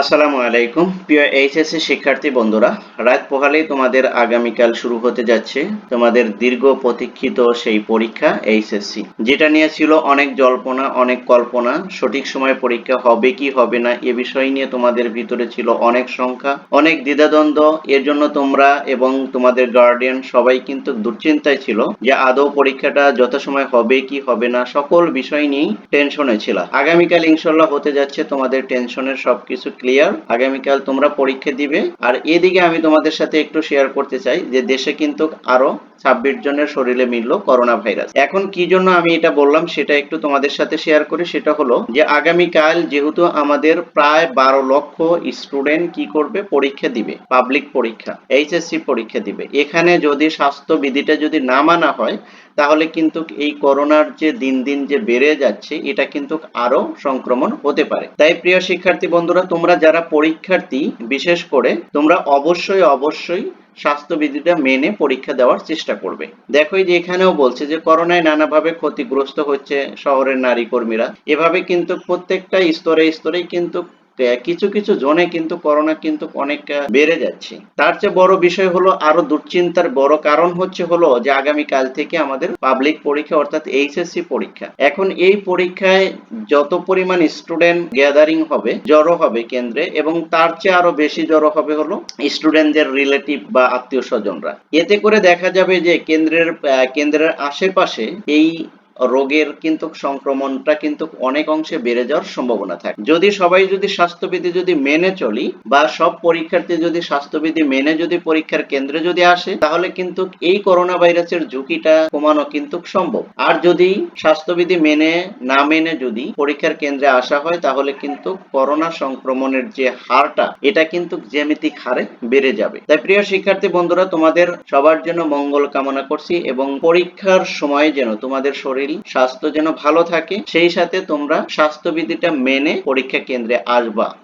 আসসালামু আলাইকুম। প্রিয় এইচএসসি শিক্ষার্থী বন্ধুরা, রাত পোহালেই তোমাদের আগামীকাল শুরু হতে যাচ্ছে তোমাদের দীর্ঘ প্রতীক্ষিত সেই পরীক্ষা এইচএসসি, যেটা নিয়ে ছিল অনেক জল্পনা, অনেক কল্পনা। সঠিক সময়ে পরীক্ষা হবে কি হবে না এ বিষয় নিয়ে তোমাদের ভিতরে ছিল অনেক সংখ্যা অনেক দ্বিধাদ্বন্দ্ব। এর জন্য তোমরা এবং তোমাদের গার্ডিয়ান সবাই কিন্তু দুশ্চিন্তায় ছিল যে আদৌ পরীক্ষাটা যথাসময় হবে কি হবে না, সকল বিষয় নিয়েই টেনশনে ছিল। আগামীকাল ইনশাল্লাহ হতে যাচ্ছে তোমাদের টেনশনের সবকিছু ক্লিয়ার আগামীকাল তোমরা পরীক্ষা দিবে। আর এদিকে আমি তোমাদের সাথে একটু শেয়ার করতে চাই যে দেশে কিন্তু আরও ছাব্বিশ জনের শরীরে মিলল করোনা ভাইরাস এখন কি জন্য আমি এটা বললাম সেটা একটু তোমাদের সাথে শেয়ার করি। সেটা হলো যে আগামীকাল যেহেতু আমাদের প্রায় বারো লক্ষ স্টুডেন্ট কি করবে? পরীক্ষা দিবে পাবলিক পরীক্ষা এইচএসসি পরীক্ষা দিবে। এখানে যদি স্বাস্থ্যবিধিটা যদি না মানা হয় তাহলে কিন্তু এই করোনার যে দিন দিন যে বেড়ে যাচ্ছে, এটা কিন্তু আরও সংক্রমণ হতে পারে। তাই প্রিয় শিক্ষার্থী বন্ধুরা, তোমরা যারা পরীক্ষার্থী, বিশেষ করে তোমরা অবশ্যই অবশ্যই স্বাস্থ্যবিধিটা মেনে পরীক্ষা দেওয়ার চেষ্টা করবে। দেখো যে এখানেও বলছে যে, করোনায় নানাভাবে ক্ষতিগ্রস্ত হচ্ছে শহরের নারী কর্মীরা। এভাবে কিন্তু প্রত্যেকটা স্তরে, স্তরেই কিন্তু কিছু কিছু জনে কিন্তু করোনা কিন্তু অনেক বেড়ে যাচ্ছে। তার চেয়ে বড় বিষয় হলো আরও দুশ্চিন্তার বড় কারণ হচ্ছে হলো যে আগামী কাল থেকে আমাদের পাবলিক পরীক্ষা অর্থাৎ এইচএসসি পরীক্ষা। এখন এই পরীক্ষায় যত পরিমাণ স্টুডেন্ট গ্যাদারিং হবে, জড়ো হবে কেন্দ্রে এবং তার চেয়ে আরও বেশি জড়ো হবে হলো স্টুডেন্টদের রিলেটিভ বা আত্মীয় স্বজনরা। এতে করে দেখা যাবে যে কেন্দ্রের কেন্দ্রের আশেপাশে এই রোগের কিন্তু সংক্রমণটা কিন্তু অনেক অংশে বেড়ে যাওয়ার সম্ভাবনা থাকে। যদি সবাই যদি স্বাস্থ্যবিধি যদি মেনে চলি বা সব পরীক্ষার্থী যদি স্বাস্থ্যবিধি মেনে যদি পরীক্ষার কেন্দ্রে যদি আসে, তাহলে কিন্তু এই করোনা ভাইরাসের ঝুঁকিটা কমানো কিন্তু সম্ভব। আর যদি স্বাস্থ্যবিধি মেনে না মেনে যদি পরীক্ষার কেন্দ্রে আসা হয়, তাহলে কিন্তু করোনা সংক্রমণের যে হারটা, এটা কিন্তু জ্যামিতিক হারে বেড়ে যাবে। তাই প্রিয় শিক্ষার্থী বন্ধুরা, তোমাদের সবার জন্য মঙ্গল কামনা করছি এবং পরীক্ষার সময় যেন তোমাদের শরীর স্বাস্থ্য যেন ভালো থাকে সেই সাথে তোমরা স্বাস্থ্যবিধিটা মেনে পরীক্ষা কেন্দ্রে আসবা।